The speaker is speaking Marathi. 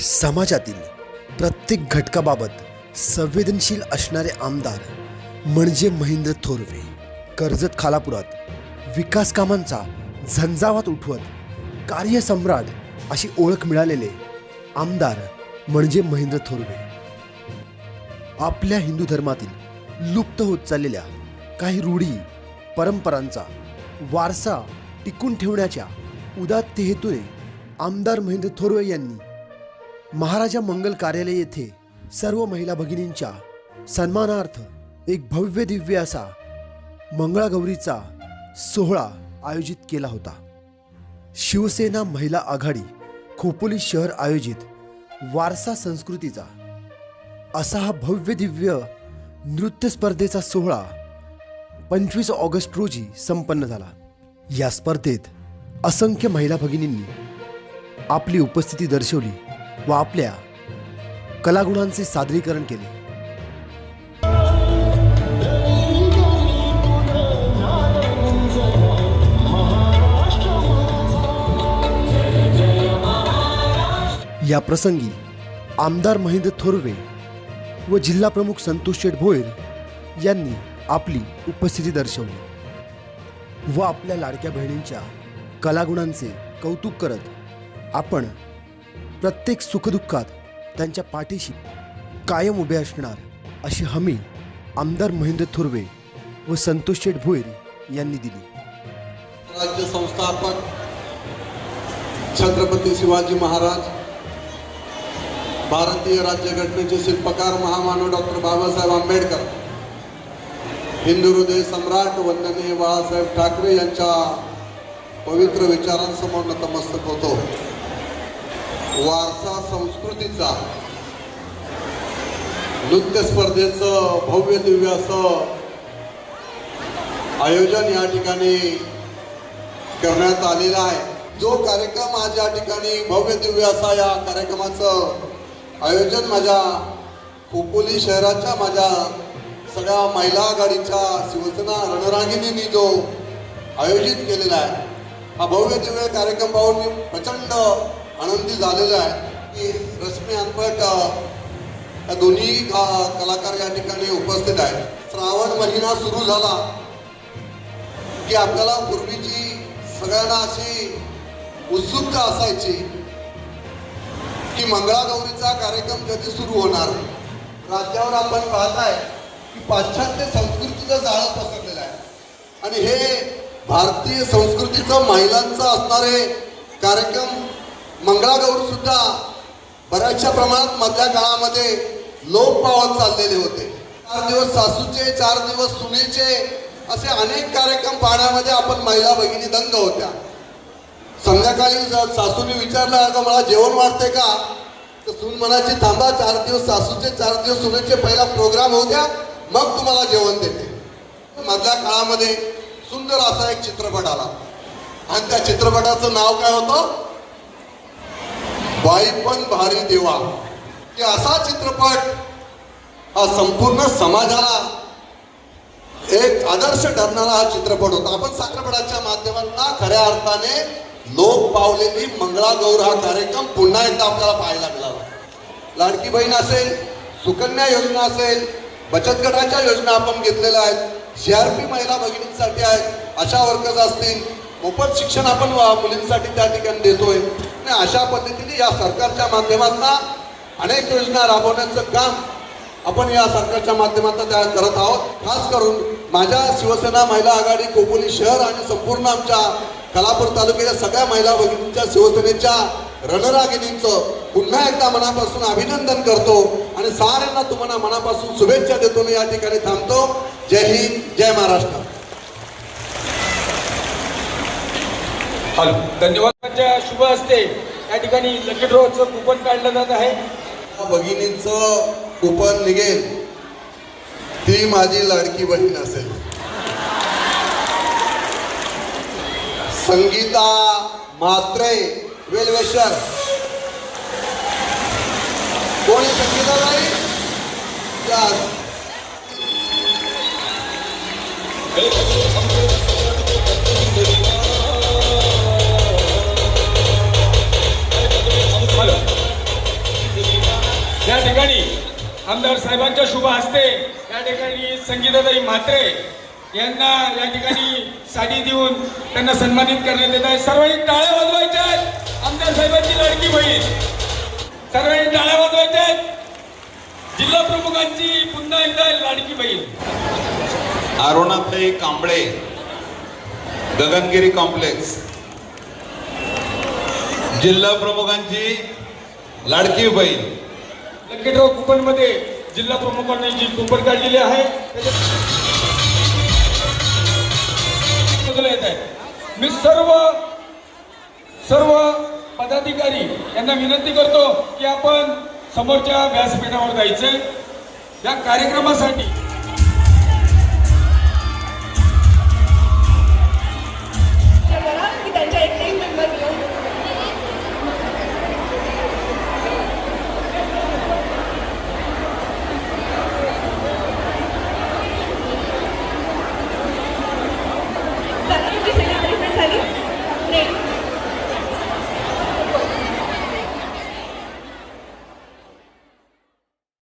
समाजातील प्रत्येक घटकाबाबत संवेदनशील असणारे आमदार म्हणजे महेंद्र थोरवे. कर्जत खालापुरात विकास कामांचा झंझावात उठवत कार्यसम्राट अशी ओळख मिळालेले आमदार म्हणजे महेंद्र थोरवे. आपल्या हिंदू धर्मातील लुप्त होत चाललेल्या काही रूढी परंपरांचा वारसा टिकून ठेवण्याच्या उदात्त हेतूने आमदार महेंद्र थोरवे यांनी महाराजा मंगल कार्यालय येथे सर्व महिला भगिनींच्या सन्मानार्थ एक भव्य दिव्य असा मंगळागौरीचा सोहळा आयोजित केला होता. शिवसेना महिला आघाडी खोपोली शहर आयोजित वारसा संस्कृतीचा असा हा भव्य दिव्य नृत्य स्पर्धेचा सोहळा पंचवीस ऑगस्ट रोजी संपन्न झाला. या स्पर्धेत असंख्य महिला भगिनींनी आपली उपस्थिती दर्शवली. व आपल्या कलागुणांचे सादरीकरण केले. या प्रसंगी आमदार महेंद्र थोरवे व जिल्हा प्रमुख संतोष शेठ भोईर यांनी आपली उपस्थिती दर्शवली व आपल्या लाडक्या बहिणींच्या कलागुणांचे कौतुक करत आपण प्रत्येक सुखदुःखात त्यांच्या पाठीशी कायम उभे असणार अशी हमी आमदार महेंद्र थुर्वे व संतोष शेठ भोईर यांनी दिली. राज्य संस्थापक छत्रपती शिवाजी महाराज भारतीय राज्यघटनेचे शिल्पकार महामानव डॉक्टर बाबासाहेब आंबेडकर हिंदू हृदय सम्राट वंदनीय बाळासाहेब ठाकरे यांच्या पवित्र विचारांसमोर नतमस्तक होतो. वारसा संस्कृतीचा नृत्य स्पर्धेचं भव्य दिव्य असं आयोजन या ठिकाणी करण्यात आलेला आहे. जो कार्यक्रम आज या ठिकाणी भव्य दिव्य असा या कार्यक्रमाचं आयोजन माझ्या खोपोली शहराच्या माझ्या सगळ्या महिला आघाडीच्या शिवसेना रणरागिणींनी जो आयोजित केलेला आहे हा भव्य दिव्य कार्यक्रम पाहून मी प्रचंड आनंदी झालेलो आहे की रश्मी अनपट या दोन्ही कलाकार या ठिकाणी उपस्थित आहेत. श्रावण महिना सुरू झाला की आपल्याला पूर्वीची सगळ्यांना अशी उत्सुकता असायची की मंगळागौरीचा कार्यक्रम कधी सुरू होणार राज्यावर आपण पाहताय की पाश्चात्य संस्कृतीचं जाळं पसरलेलं आहे. आणि हे भारतीय संस्कृतीचं महिलांचं असणारे कार्यक्रम मंगळागौर सुद्धा बऱ्याचशा प्रमाणात मधल्या काळामध्ये लोप पावत चाललेले होते. चार दिवस सासूचे चार दिवस सुनेचे असे अनेक कार्यक्रम पाहण्यामध्ये आपण महिला भगिनी दंग होत्या. संध्याकाळी जर सासूने विचारलं का मला जेवण वाटते का? तर सून म्हणायची थांबा चार दिवस सासूचे चार दिवस सुनेचे पहिला प्रोग्राम होऊ द्या मग तुम्हाला जेवण देते. मधल्या काळामध्ये सुंदर असा एक चित्रपट आला. आणि त्या चित्रपटाचं नाव काय होतं? बाई पण भारी देवा. की असा चित्रपट हा संपूर्ण समाजाला एक आदर्श ठरणारा हा चित्रपट होता. आपण साखरपडाच्या माध्यमातून खऱ्या अर्थाने लोक पावलेली मंगळागौर हा कार्यक्रम पुन्हा एकदा आपल्याला पाहायला मिळाला. लाडकी बहीण असेल सुकन्या योजना असेल बचत गटाच्या योजना आपण घेतलेल्या आहेत सीआरपी महिला भगिनींसाठी आहेत आशा वर्कर्स असतील मोफत शिक्षण आपण वा- मुलींसाठी त्या ठिकाणी देतोय. आणि अशा पद्धतीने या सरकारच्या माध्यमातून अनेक योजना राबवण्याचं काम आपण या सरकारच्या माध्यमातून त्या करत आहोत. खास करून माझ्या शिवसेना महिला आघाडी कोपोली शहर आणि संपूर्ण आमच्या कलापूर तालुक्याच्या सगळ्या महिला भगिनींच्या शिवसेनेच्या रणरागिणींचं पुन्हा एकदा मनापासून अभिनंदन करतो आणि साऱ्यांना तुम्हाला मनापासून शुभेच्छा देतो आणि या ठिकाणी थांबतो. जय हिंद जय महाराष्ट्र. हॅलो धन्यवादाच्या शुभ असते त्या ठिकाणी लकी ड्रॉचं कुपन काढलं जात आहे. भगिनींचं कुपन निघेल. ती माझी लाडकी बहीण असेल. संगीता मात्रे वेलवेशर कोणी संगीता नाही आमदार साहेबांच्या शुभ हस्ते या ठिकाणी संगीताताई म्हात्रे यांना या ठिकाणी साडी देऊन त्यांना सन्मानित करण्यात येत आहे. सर्वांनी टाळ्या वाजवायच्या आहेत. आमदार साहेबांची लाडकी बहीण. सर्वांनी टाळ्या वाजवायच्या आहेत. जिल्हा प्रमुखांची पुन्हा एकदा लाडकी बहीण. अरुणाताई कांबळे गगनगिरी कॉम्प्लेक्स. जिल्हा प्रमुखांची लाडकी बहीण. लकी ड्रॉ कुपनमध्ये जिल्हा प्रमुखांनी जी कुपन काढलेली आहे येत आहे? मी सर्व सर्व पदाधिकारी यांना विनंती करतो की आपण समोरच्या व्यासपीठावर जायचंय. या कार्यक्रमासाठी